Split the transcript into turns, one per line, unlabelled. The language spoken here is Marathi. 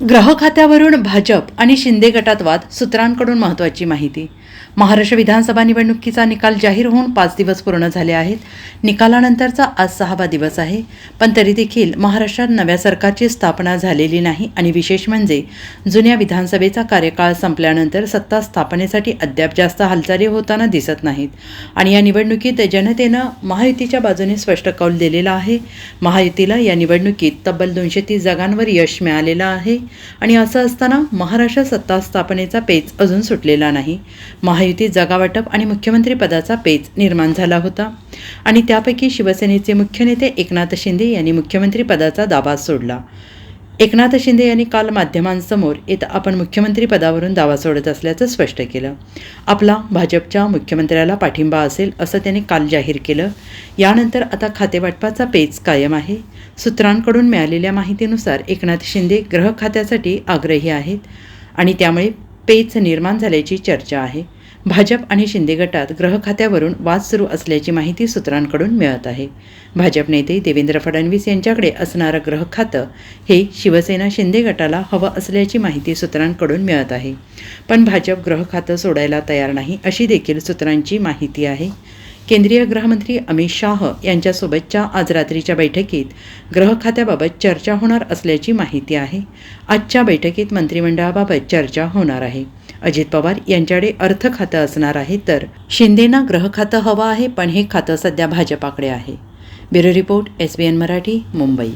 ग्रह खात्यावरून भाजप आणि शिंदे गटात वाद सूत्रांकडून महत्त्वाची माहिती. महाराष्ट्र विधानसभा निवडणुकीचा निकाल जाहीर होऊन पाच दिवस पूर्ण झाले आहेत. निकालानंतरचा आज सहावा दिवस आहे. पण तरी देखील महाराष्ट्रात नव्या सरकारची स्थापना झालेली नाही आणि विशेष म्हणजे जुन्या विधानसभेचा कार्यकाळ संपल्यानंतर सत्ता स्थापनेसाठी अद्याप जास्त हालचाली होताना दिसत नाहीत. आणि या निवडणुकीत जनतेनं महायुतीच्या बाजूने स्पष्ट कौल दिलेला आहे. महायुतीला या निवडणुकीत तब्बल दोनशे तीस जागांवर यश मिळालेलं आहे. आणि असं असताना महाराष्ट्र सत्ता स्थापनेचा पेच अजून सुटलेला नाही. महायुतीत जागावाटप आणि मुख्यमंत्री पदाचा पेच निर्माण झाला होता. आणि त्यापैकी शिवसेनेचे मुख्य नेते एकनाथ शिंदे यांनी मुख्यमंत्री पदाचा सोडला. एकनाथ शिंदे यांनी काल माध्यमांसमोर येतं आपण मुख्यमंत्री पदावरून दावा सोडत असल्याचं स्पष्ट केलं. आपला भाजपच्या मुख्यमंत्र्याला पाठिंबा असेल असं त्यांनी काल जाहीर केलं. यानंतर आता खातेवाटपाचा पेच कायम आहे. सूत्रांकडून मिळालेल्या माहितीनुसार एकनाथ शिंदे ग्रह खात्यासाठी आग्रही आहेत आणि त्यामुळे पेच निर्माण झाल्याची चर्चा आहे. भाजप आणि शिंदे गटात ग्रह खात्यावरून वाद सुरू असल्याची माहिती सूत्रांकडून मिळत आहे. भाजप नेते देवेंद्र फडणवीस यांच्याकडे असणारं ग्रह खातं हे शिवसेना शिंदे गटाला हवं असल्याची माहिती सूत्रांकडून मिळत आहे. पण भाजप ग्रह खातं सोडायला तयार नाही अशी देखील सूत्रांची माहिती आहे. केंद्रीय गृहमंत्री अमित शाह यांच्यासोबतच्या आज रात्रीच्या बैठकीत ग्रह खात्याबाबत चर्चा होणार असल्याची माहिती आहे. आजच्या बैठकीत मंत्रिमंडळाबाबत चर्चा होणार आहे. अजित पवार यांच्याकडे अर्थ खातं असणार आहे तर शिंदेना ग्रह खातं हवं आहे पण हे खातं सध्या भाजपाकडे आहे. Bureau report S B N Marathi Mumbai.